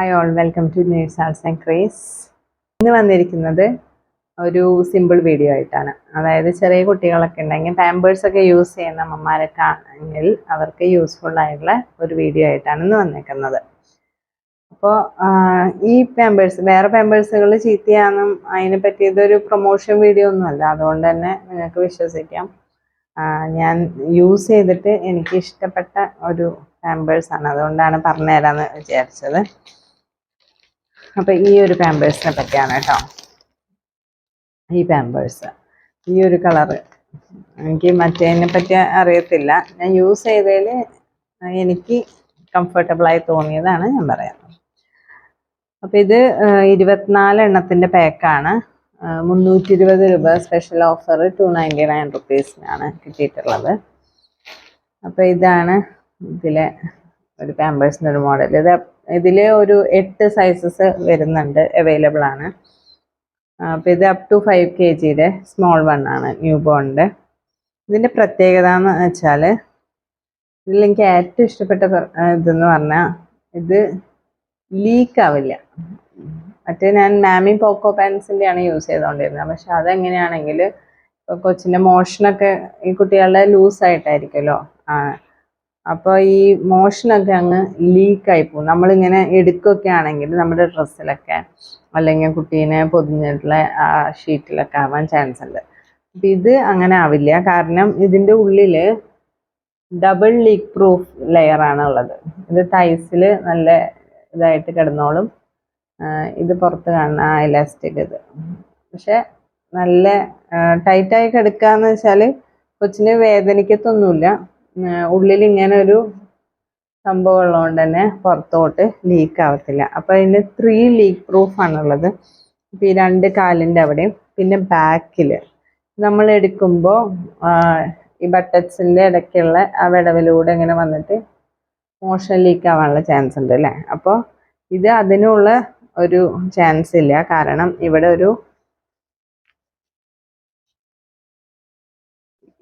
Hi all welcome to nurse arts and craze ഇന്ന് വന്നിരിക്കുന്നത് ഒരു സിമ്പിൾ വീഡിയോ ആയിട്ടാണ്. അതായത് ചെറിയ കുട്ടികളൊക്കെ ഉണ്ടെങ്കിൽ പാമ്പേഴ്സ് ഒക്കെ യൂസ് ചെയ്യുന്ന അമ്മമാരൊക്കെ ആണെങ്കിൽ അവർക്ക് യൂസ്ഫുൾ ആയിട്ടുള്ള ഒരു വീഡിയോ ആയിട്ടാണ് ഇന്ന് വന്നിരിക്കുന്നത് അപ്പോൾ ഈ പാമ്പേഴ്സ് വേറെ പാമ്പേഴ്സുകൾ ചീത്തയാണെന്നും അതിനെ പറ്റി ഇതൊരു പ്രൊമോഷൻ വീഡിയോ ഒന്നുമല്ല അതുകൊണ്ട് തന്നെ നിങ്ങൾക്ക് വിശ്വസിക്കാം. ഞാൻ യൂസ് ചെയ്തിട്ട് എനിക്ക് ഇഷ്ടപ്പെട്ട ഒരു പാമ്പേഴ്സാണ് അതുകൊണ്ടാണ് പറഞ്ഞു തരാമെന്ന് വിചാരിച്ചത്. അപ്പോൾ ഈ ഒരു പാമ്പേഴ്സിനെ പറ്റിയാണ് കേട്ടോ. ഈ പാമ്പേഴ്സ് ഈ ഒരു കളറ് എനിക്ക് മറ്റേതിനെ പറ്റി അറിയത്തില്ല. ഞാൻ യൂസ് ചെയ്തതിൽ എനിക്ക് കംഫർട്ടബിളായി തോന്നിയതാണ് ഞാൻ പറയുന്നത്. അപ്പോൾ ഇത് ഇരുപത്തിനാല് എണ്ണത്തിന്റെ പാക്കാണ് മുന്നൂറ്റി ഇരുപത് രൂപ special offer two ninety nine റുപ്പീസിനാണ് കിട്ടിയിട്ടുള്ളത്. അപ്പോൾ ഇതാണ് ഇതിലെ ഒരു പാമ്പേഴ്സിന്റെ ഒരു മോഡൽ ഇത് ഇതിൽ ഒരു എട്ട് സൈസസ് വരുന്നുണ്ട് അവൈലബിൾ ആണ്. അപ്പോൾ ഇത് അപ് ടു ഫൈവ് കെ ജിയുടെ സ്മോൾ വൺ ആണ് ന്യൂ ബോണിന്റെ ഇതിന്റെ പ്രത്യേകത എന്ന് വെച്ചാൽ ഇതിൽ എനിക്ക് ഏറ്റവും ഇഷ്ടപ്പെട്ട ഇതെന്ന് പറഞ്ഞാൽ ഇത് ലീക്ക് ആവില്ല. മറ്റേ ഞാൻ മാമി പോക്കോ പാൻസിന്റെ ആണ് യൂസ് ചെയ്തുകൊണ്ടിരുന്നത് പക്ഷെ അതെങ്ങനെയാണെങ്കിൽ കൊച്ചിന്റെ മോഷനൊക്കെ ഈ കുട്ടികളുടെ ലൂസായിട്ടായിരിക്കുമല്ലോ ആ അപ്പോൾ ഈ മോഷനൊക്കെ അങ്ങ് ലീക്കായി പോകും. നമ്മളിങ്ങനെ എടുക്കുകയൊക്കെ ആണെങ്കിൽ നമ്മുടെ ഡ്രസ്സിലൊക്കെ അല്ലെങ്കിൽ കുട്ടീനെ പൊതിഞ്ഞിട്ടുള്ള ആ ഷീറ്റിലൊക്കെ ആവാൻ ചാൻസ് ഉണ്ട്. അപ്പം ഇത് അങ്ങനെ ആവില്ല. കാരണം ഇതിന്റെ ഉള്ളിൽ ഡബിൾ ലീക്ക് പ്രൂഫ് ലെയർ ആണ് ഉള്ളത്. ഇത് തൈസിൽ നല്ല ഇതായിട്ട് കിടന്നോളും. ഇത് പുറത്ത് കാണുന്ന ആ ഇലാസ്റ്റിക് ഇത്. പക്ഷെ നല്ല ടൈറ്റായി കിടക്കുക കിടക്കാന്ന് വെച്ചാൽ കൊച്ചിന് വേദനിക്കത്തൊന്നുമില്ല. ഉള്ളിൽ ഇങ്ങനെ ഒരു സംഭവം ഉള്ളതുകൊണ്ട് തന്നെ പുറത്തോട്ട് ലീക്ക് ആവത്തില്ല. അപ്പോൾ അതിന് ത്രീ ലീക്ക് പ്രൂഫ് ആണുള്ളത്. ഇപ്പം ഈ രണ്ട് കാലിന്റെ അവിടെയും പിന്നെ ബാക്കിൽ നമ്മൾ എടുക്കുമ്പോൾ ഈ ബട്ടക്സിന്റെ ഇടയ്ക്കുള്ള ആ വിടവിലൂടെ ഇങ്ങനെ വന്നിട്ട് മോഷൻ ലീക്ക് ആവാനുള്ള ചാൻസ് ഉണ്ട് അല്ലേ? അപ്പോൾ ഇത് അതിനുള്ള ഒരു ചാൻസ് ഇല്ല. കാരണം ഇവിടെ ഒരു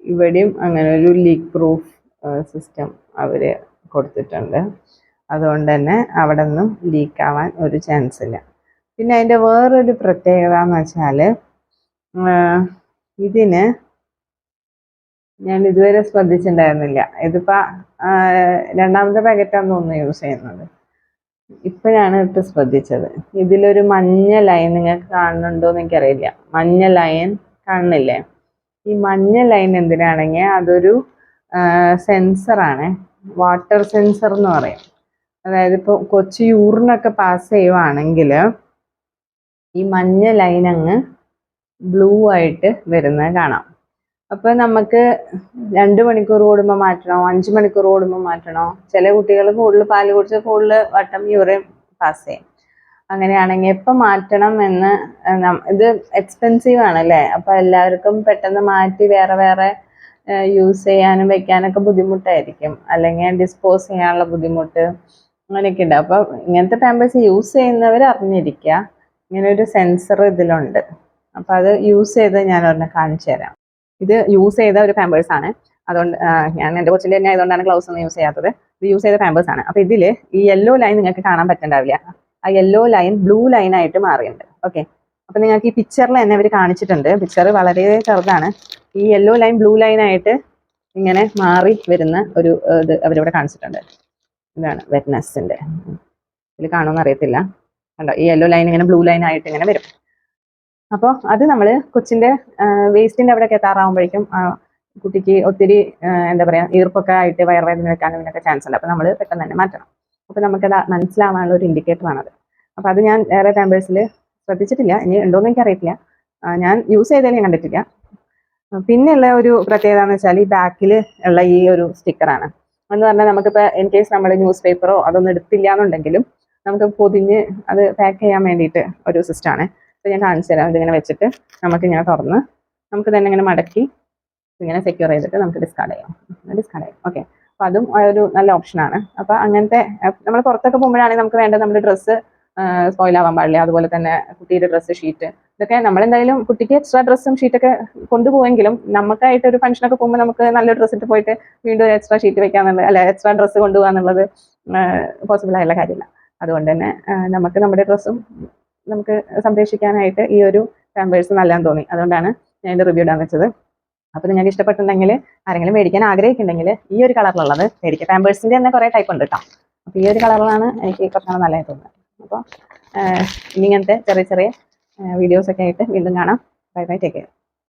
ഇവിടെയും അങ്ങനെ ഒരു ലീക്ക് പ്രൂഫ് സിസ്റ്റം അവർ കൊടുത്തിട്ടുണ്ട്. അതുകൊണ്ട് തന്നെ അവിടെ നിന്നും ലീക്കാവാൻ ഒരു ചാൻസ് ഇല്ല. പിന്നെ അതിന്റെ വേറൊരു പ്രത്യേകത എന്ന് വെച്ചാൽ ഇതിന് ഞാൻ ഇതുവരെ ശ്രദ്ധിച്ചിട്ടുണ്ടായിരുന്നില്ല. ഇതിപ്പോൾ രണ്ടാമത്തെ പാക്കറ്റാണെന്ന് തോന്നുന്നു യൂസ് ചെയ്യുന്നത്. ഇപ്പോഴാണ് ഇട്ട് ശ്രദ്ധിച്ചത്. ഇതിലൊരു മഞ്ഞ ലൈൻ നിങ്ങൾക്ക് കാണുന്നുണ്ടോ എന്ന് എനിക്കറിയില്ല. മഞ്ഞ ലൈൻ കാണുന്നില്ലേ? ഈ മഞ്ഞ ലൈൻ എന്തിനാണെങ്കിൽ അതൊരു സെൻസറാണ്. വാട്ടർ സെൻസർ എന്ന് പറയും. അതായത് ഇപ്പോൾ കൊച്ചു യൂറിനൊക്കെ പാസ് ചെയ്യുവാണെങ്കിൽ ഈ മഞ്ഞ ലൈൻ അങ്ങ് ബ്ലൂ ആയിട്ട് വരുന്നത് കാണാം. അപ്പോൾ നമുക്ക് രണ്ട് മണിക്കൂർ കൂടുമ്പോൾ മാറ്റണോ? അഞ്ച് മണിക്കൂർ കൂടുമ്പോൾ മാറ്റണോ? ചില കുട്ടികൾ കൂടുതൽ പാൽ കുടിച്ച് കൂടുതൽ വട്ടം യൂറിൻ പാസ് ചെയ്യും. അങ്ങനെയാണെങ്കിൽ എപ്പോൾ മാറ്റണം എന്ന് ഇത് എക്സ്പെൻസീവ് ആണല്ലേ? അപ്പോൾ എല്ലാവർക്കും പെട്ടെന്ന് മാറ്റി വേറെ വേറെ യൂസ് ചെയ്യാനും വെക്കാനൊക്കെ ബുദ്ധിമുട്ടായിരിക്കും. അല്ലെങ്കിൽ ഡിസ്പോസ് ചെയ്യാനുള്ള ബുദ്ധിമുട്ട് അങ്ങനെയൊക്കെ ഉണ്ട്. അപ്പോൾ ഇങ്ങനത്തെ പാമ്പേഴ്സ് യൂസ് ചെയ്യുന്നവർ അറിഞ്ഞിരിക്കുക. ഇങ്ങനെ ഒരു സെൻസർ ഇതിലുണ്ട്. അപ്പോൾ അത് യൂസ് ചെയ്ത് ഞാൻ ഒരെണ്ണം കാണിച്ചു തരാം. ഇത് യൂസ് ചെയ്ത ഒരു പാമ്പേഴ്സ് ആണ്. അതുകൊണ്ട് ഞാൻ എന്റെ കൊച്ചിന്റെ തന്നെ ആയതുകൊണ്ടാണ് ഗ്ലൗസ് ഒന്നും യൂസ് ചെയ്യാത്തത്. ഇത് യൂസ് ചെയ്ത പാമ്പേഴ്സ് ആണ്. അപ്പോൾ ഇതിൽ ഈ യെല്ലോ ലൈൻ നിങ്ങൾക്ക് കാണാൻ പറ്റണ്ടാവില്ല. ആ യെല്ലോ ലൈൻ ബ്ലൂ ലൈൻ ആയിട്ട് മാറിയിട്ടുണ്ട്. ഓക്കെ അപ്പം നിങ്ങൾക്ക് ഈ പിക്ചറിൽ തന്നെ അവർ കാണിച്ചിട്ടുണ്ട്. പിക്ചർ വളരെ ചെറുതാണ്. ഈ യെല്ലോ ലൈൻ ബ്ലൂ ലൈൻ ആയിട്ട് ഇങ്ങനെ മാറി വരുന്ന ഒരു ഇത് അവരിവിടെ കാണിച്ചിട്ടുണ്ട്. ഇതാണ് വെറ്റ്നസിന്റെ ഇതിൽ കാണുമെന്ന് അറിയത്തില്ല. കണ്ടോ? ഈ യെല്ലോ ലൈൻ ഇങ്ങനെ ബ്ലൂ ലൈൻ ആയിട്ട് ഇങ്ങനെ വരും. അപ്പോൾ അത് നമ്മൾ കൊച്ചിന്റെ വേസ്റ്റിന്റെ അവിടെയൊക്കെ എത്താറാകുമ്പോഴേക്കും കുട്ടിക്ക് ഒത്തിരി എന്താ പറയുക ഈർപ്പൊക്കെ ആയിട്ട് വയറുവേദന വെക്കാനും ഇതിനൊക്കെ ചാൻസ് ഉണ്ട്. അപ്പോൾ നമ്മൾ പെട്ടെന്ന് തന്നെ മാറ്റണം. അപ്പോൾ നമുക്കത് മനസ്സിലാവാനുള്ള ഒരു ഇൻഡിക്കേറ്ററാണത് അപ്പോൾ അത് ഞാൻ വേറെ ടാമ്പേഴ്സിൽ ശ്രദ്ധിച്ചിട്ടില്ല. ഇനി ഉണ്ടോയെന്ന് എനിക്കറിയത്തില്ല. ഞാൻ യൂസ് ചെയ്തതിൽ ഞാൻ കണ്ടിട്ടില്ല. പിന്നെയുള്ള ഒരു പ്രത്യേകത എന്ന് വെച്ചാൽ ഈ ബാക്കിൽ ഉള്ള ഈ ഒരു സ്റ്റിക്കറാണ്. എന്ന് പറഞ്ഞാൽ നമുക്കിപ്പോൾ ഇൻ കേസ് നമ്മൾ ന്യൂസ് പേപ്പറോ അതൊന്നും എടുത്തില്ല എന്നുണ്ടെങ്കിലും നമുക്ക് പൊതിഞ്ഞ് അത് പാക്ക് ചെയ്യാൻ വേണ്ടിയിട്ട് ഒരു സിസ്റ്റമാണ് അപ്പോൾ ഞാൻ കാണിച്ചു തരാം. ഇതിങ്ങനെ വെച്ചിട്ട് നമുക്ക് ഇങ്ങനെ തുറന്ന് നമുക്ക് തന്നെ ഇങ്ങനെ മടക്കി ഇങ്ങനെ സെക്യൂർ ചെയ്തിട്ട് നമുക്ക് ഡിസ്കാർഡ് ചെയ്യാം. ഡിസ്കാർഡ് ചെയ്യാം. ഓക്കെ അപ്പോൾ അതും ഒരു നല്ല ഓപ്ഷനാണ് അപ്പോൾ അങ്ങനത്തെ നമ്മൾ പുറത്തൊക്കെ പോകുമ്പോഴാണെങ്കിൽ നമുക്ക് വേണ്ട നമ്മുടെ ഡ്രസ്സ് സ്പോയിൽ ആവാൻ പാടില്ല. അതുപോലെ തന്നെ കുട്ടിയുടെ ഡ്രസ്സ് ഷീറ്റ് ഇതൊക്കെ നമ്മളെന്തായാലും കുട്ടിക്ക് എക്സ്ട്രാ ഡ്രസ്സും ഷീറ്റൊക്കെ കൊണ്ടുപോയെങ്കിലും നമുക്കായിട്ട് ഒരു ഫംഗ്ഷനൊക്കെ പോകുമ്പോൾ നമുക്ക് നല്ല ഡ്രസ്സ് ഇട്ട് പോയിട്ട് വീണ്ടും ഒരു എക്സ്ട്രാ ഷീറ്റ് വെക്കാന്നുള്ളത് അല്ല എക്സ്ട്രാ ഡ്രസ്സ് കൊണ്ടുപോകാന്നുള്ളത് പോസിബിൾ ആയുള്ള കാര്യമില്ല. അതുകൊണ്ട് തന്നെ നമുക്ക് നമ്മുടെ ഡ്രസ്സും നമുക്ക് സംരക്ഷിക്കാനായിട്ട് ഈ ഒരു പാമ്പേഴ്സ് നല്ലതെന്ന് തോന്നി. അതുകൊണ്ടാണ് ഞാൻ ഇതിന്റെ റിവ്യൂ ഇടാൻ വെച്ചത്. അപ്പോൾ നിങ്ങൾക്ക് ഇഷ്ടപ്പെട്ടിട്ടുണ്ടെങ്കിൽ ആരെങ്കിലും മേടിക്കാൻ ആഗ്രഹിക്കുന്നുണ്ടെങ്കിൽ ഈ ഒരു കളറിലുള്ളത് മേടിക്കുക. പാമ്പേഴ്സിന്റെ തന്നെ കുറേ ടൈപ്പ് ഉണ്ട് കേട്ടോ അപ്പോൾ ഈ ഒരു കളറിലാണ് എനിക്ക് കുറച്ചുകൂടെ നല്ലതായി തോന്നുന്നത്. അപ്പോൾ ഇനി ഇങ്ങനത്തെ ചെറിയ ചെറിയ വീഡിയോസൊക്കെ ആയിട്ട് വീണ്ടും കാണാം. Bye bye take care